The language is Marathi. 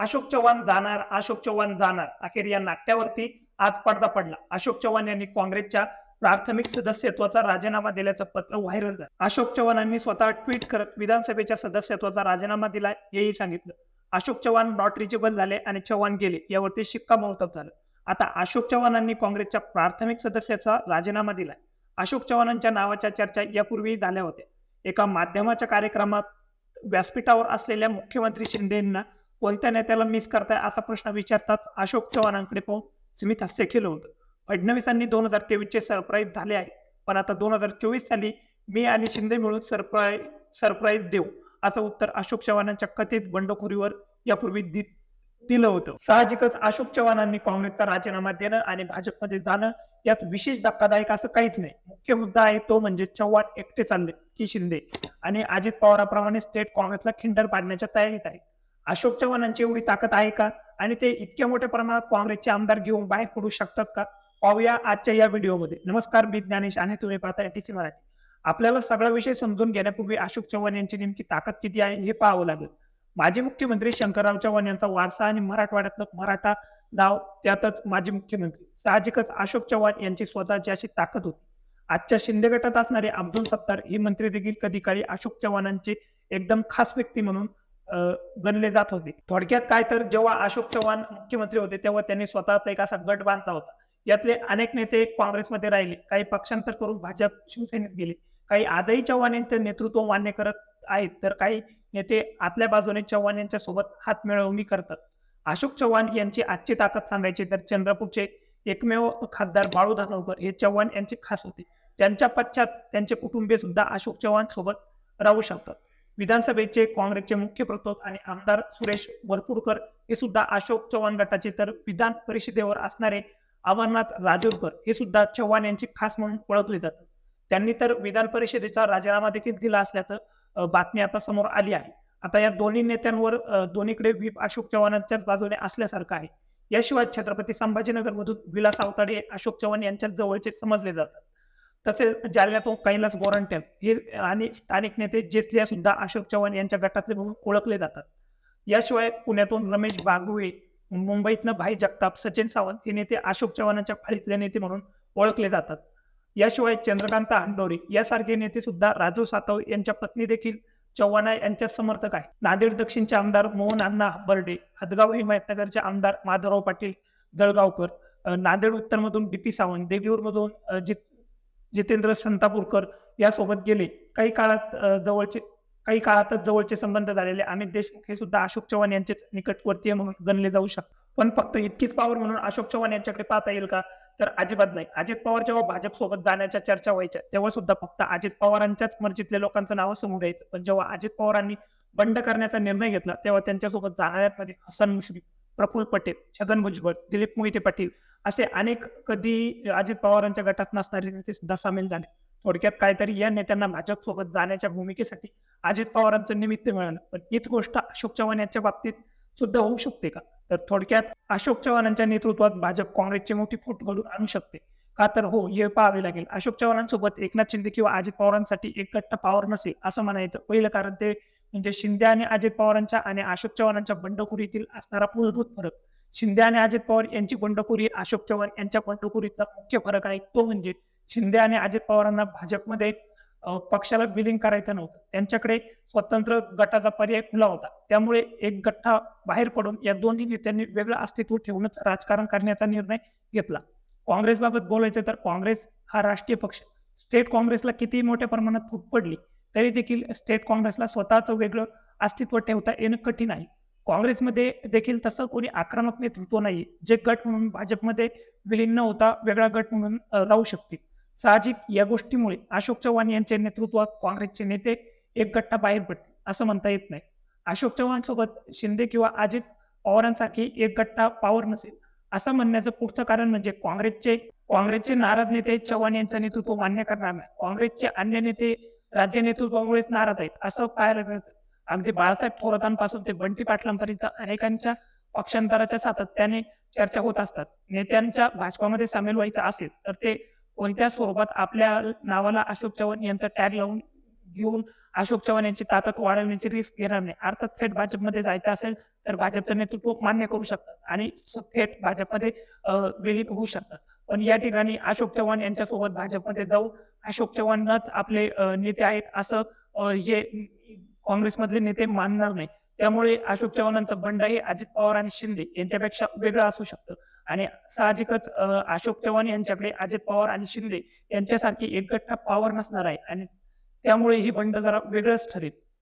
अशोक चव्हाण जाणार अशोक चव्हाण जाणार अखेर या नाट्यावरती आज पडदा पडला. अशोक चव्हाण यांनी काँग्रेसच्या प्राथमिक सदस्यत्वाचा राजीनामा दिल्याचं पत्र व्हायरल झालं. अशोक चव्हाणांनी स्वतः ट्विट करत विधानसभेच्या सदस्यत्वाचा राजीनामा दिला हेही सांगितलं. अशोक चव्हाण नॉट रिचेबल झाले आणि चव्हाण गेले यावरती शिक्कामोर्तब झालं. आता अशोक चव्हाणांनी काँग्रेसच्या प्राथमिक सदस्याचा राजीनामा दिलाय. अशोक चव्हाणांच्या नावाच्या चर्चा यापूर्वीही झाल्या होत्या. एका माध्यमाच्या कार्यक्रमात व्यासपीठावर असलेल्या मुख्यमंत्री शिंदेंना कोणत्या नेत्याला मिस करताय असा प्रश्न विचारतात अशोक चव्हाणांकडे पाहून. स्मित हास्य केलं होतं. फडणवीसांनी दोन हजार तेवीसचे सरप्राईज झाले आहे. पण आता दोन हजार चोवीस साली मी आणि शिंदे मिळून सरप्राईज सरप्राईज देऊ असं उत्तर अशोक चव्हाणांच्या कथित बंडखोरीवर यापूर्वी दि- दिलं होतं. साहजिकच अशोक चव्हाणांनी काँग्रेसचा राजीनामा देणं आणि भाजपमध्ये जाणं यात विशेष धक्कादायक असं काहीच नाही. मुख्य मुद्दा आहे तो म्हणजे चव्हाण एकटे चालले की शिंदे. आणि अजित पवाराप्रमाणे स्टेट काँग्रेसला खिंडर पाडण्याच्या तयारीत आहे अशोक चव्हाणांची एवढी ताकद आहे का? आणि ते इतक्या मोठ्या प्रमाणात काँग्रेसचे आमदार घेऊन बाहेर पडू शकतात का? पाहूया आजच्या या व्हिडिओमध्ये. नमस्कार मी ज्ञानेश आणि तुम्ही पाहता एटीसी मराठी. आपल्याला सगळा विषय समजून घेण्यापूर्वी अशोक चव्हाण यांची नेमकी ताकद किती आहे हे पाहावं लागेल. माजी मुख्यमंत्री शंकरराव चव्हाण यांचा वारसा आणि मराठवाड्यातलं मराठा नाव त्यातच माजी मुख्यमंत्री. साहजिकच अशोक चव्हाण यांची स्वतःची अशी ताकद होती. आजच्या शिंदे गटात असणारे अब्दुल सत्तार हे मंत्री देखील कधी काळी अशोक चव्हाणांचे एकदम खास व्यक्ती म्हणून गणले जात होते. थोडक्यात काय तर जेव्हा अशोक चव्हाण मुख्यमंत्री होते तेव्हा त्यांनी स्वतःचा एक असा गट बांधला होता. यातले अनेक नेते काँग्रेसमध्ये राहिले. काही पक्षांतर करून भाजप शिवसेनेत गेले. काही आजही चव्हाण यांचं नेतृत्व मान्य करत आहेत तर काही नेते आतल्या बाजूने चव्हाण यांच्या सोबत हात मिळवणी करतात. अशोक चव्हाण यांची आजची ताकद सांगायची तर चंद्रपूरचे एकमेव खासदार बाळू धानोरकर हे चव्हाण यांचे खास होते. त्यांच्या पश्चात त्यांचे कुटुंबीय सुद्धा अशोक चव्हाण सोबत राहू शकतात. विधानसभेचे काँग्रेसचे मुख्य प्रतोद आणि आमदार सुरेश वरपूरकर हे सुद्धा अशोक चव्हाण गटाचे तर विधान परिषदेवर असणारे अमरनाथ राजूरकर हे सुद्धा चव्हाण यांची खास म्हणून ओळखले जातात. त्यांनी तर विधान परिषदेचा राजीनामा देखील दिला असल्याचं बातमी आता समोर आली आहे. आता या दोन्ही नेत्यांवर दोन्हीकडे व्हीप अशोक चव्हाणांच्याच बाजूने असल्यासारखं आहे. याशिवाय छत्रपती संभाजीनगर मधून विलास अवताडे अशोक चव्हाण यांच्या जवळचे समजले जातात. तसेच जालन्यातून हो, कैलास गोरंट्याल हे आणि स्थानिक नेते जेथलिया सुद्धा अशोक चव्हाण यांच्या गटातले म्हणून ओळखले जातात. याशिवाय पुण्यातून रमेश बागवे मुंबईतनं भाई जगताप सचिन सावंत हे नेते अशोक चव्हाणांच्या फाळीतले नेते म्हणून ओळखले जातात. याशिवाय चंद्रकांत हंडोरे यासारखे नेते सुद्धा राजू सातव यांच्या पत्नी देखील चव्हाण यांच्या समर्थक आहे नांदेड दक्षिणचे आमदार मोहन अण्णा बर्डे हदगाव हिमायतनगरचे आमदार माधवराव पाटील जळगावकर नांदेड उत्तरमधून डी पी सावंत देगलूरमधून अ, जित जितेंद्र संतापूरकर यासोबत गेले. काही काळात जवळचे काही काळातच जवळचे संबंध झालेले अमित देशमुख हे सुद्धा अशोक चव्हाण यांचेच निकटवर्तीय म्हणून गणले जाऊ शकतात. पण फक्त इतकीच पावर म्हणून अशोक चव्हाण यांच्याकडे पाहता येईल का? तर अजिबात नाही. अजित पवार जेव्हा भाजप सोबत जाण्याच्या चर्चा व्हायच्या तेव्हा सुद्धा फक्त अजित पवारांच्याच मर्जीतल्या लोकांचं नाव समोर यायचं. पण जेव्हा अजित पवारांनी बंड करण्याचा निर्णय घेतला तेव्हा त्यांच्यासोबत जाणाऱ्यांमध्ये हसन मुश्रीफ प्रफुल्ल पटेल छगन भुजबळ दिलीप मोहिते पाटील असे अनेक कधी अजित पवारांच्या गटात नसणारे नेते सुद्धा सामील झाले. थोडक्यात काहीतरी या नेत्यांना भाजप सोबत जाण्याच्या भूमिकेसाठी अजित पवारांचं निमित्त मिळालं. पण हीच गोष्ट अशोक चव्हाण यांच्या बाबतीत सुद्धा होऊ शकते का? तर थोडक्यात अशोक चव्हाणांच्या नेतृत्वात भाजप काँग्रेसची मोठी फूट घडून आणू शकते. का तर हो हे पाहावे लागेल. अशोक चव्हाणांसोबत एकनाथ शिंदे किंवा अजित पवारांसाठी एक गट्ट पॉवर नसेल असं म्हणायचं. पहिलं कारण ते म्हणजे शिंदे आणि अजित पवारांच्या आणि अशोक चव्हाणांच्या बंडखोरीतील असणारा मूलभूत फरक. शिंदे आणि अजित पवार यांची बंडखोरी अशोक चव्हाण यांच्या बंडखोरीचा मुख्य फरक आहे. तो म्हणजे शिंदे आणि अजित पवारांना भाजपमध्ये पक्षाला विलीन करायचं नव्हतं. त्यांच्याकडे स्वतंत्र गटाचा पर्याय खुला होता. त्यामुळे एक गठ्ठा बाहेर पडून या दोन्ही नेत्यांनी वेगळं अस्तित्व ठेवूनच राजकारण करण्याचा निर्णय घेतला. काँग्रेसबाबत बोलायचं तर काँग्रेस हा राष्ट्रीय पक्ष. स्टेट काँग्रेसला किती मोठ्या प्रमाणात फूट पडली तरी देखील स्टेट काँग्रेसला स्वतःचं वेगळं अस्तित्व ठेवता येणं कठीण आहे. काँग्रेसमध्ये देखील तसं कोणी आक्रमक नेतृत्व नाही जे गट म्हणून भाजपमध्ये विलीन न होता वेगळा गट म्हणून राहू शकतील साहजिक या गोष्टीमुळे अशोक चव्हाण यांच्या नेतृत्वात काँग्रेसचे नेते एक गट्टा बाहेर पडतील असं म्हणता येत नाही. अशोक चव्हाण सोबत शिंदे किंवा अजित पवारांसारखी एक गट्टा पॉवर नसेल असं म्हणण्याचं पुढचं कारण म्हणजे काँग्रेसचे काँग्रेसचे नाराज नेते चव्हाण यांचं नेतृत्व मान्य करणार नाही. काँग्रेसचे अन्य नेते राज्य नेतृत्वामुळेच नाराज आहेत. असं पाहायला मिळतं. अगदी बाळासाहेब थोरातांपासून ते बंटी पाटलांपर्यंत अनेकांच्या पक्षांतराच्या सातत्याने चर्चा होत असतात. नेत्यांच्या भाजपामध्ये सामील व्हायचं असेल तर ते कोणत्या स्वरूपात आपल्या नावाला अशोक चव्हाण यांचा टॅग लावून घेऊन अशोक चव्हाण यांची ताकद वाढवण्याची रिस्क घेणार नाही? अर्थात थेट भाजपमध्ये जायचं असेल तर भाजपचं नेतृत्व मान्य करू शकतात आणि थेट भाजपमध्ये विलीन होऊ शकतात. पण या ठिकाणी अशोक चव्हाण यांच्यासोबत भाजपमध्ये जाऊ. अशोक चव्हाणच आपले नेते आहेत असं हे काँग्रेसमधले नेते मानणार नाही. त्यामुळे अशोक चव्हाणांचं बंड हे अजित पवार आणि शिंदे यांच्यापेक्षा वेगळं असू शकतं. आणि साहजिकच अशोक चव्हाण यांच्याकडे अजित पवार आणि शिंदे यांच्यासारखी एकगठ्ठा पॉवर नसणार आहे. आणि त्यामुळे ही बंड जरा वेगळंच ठरेल.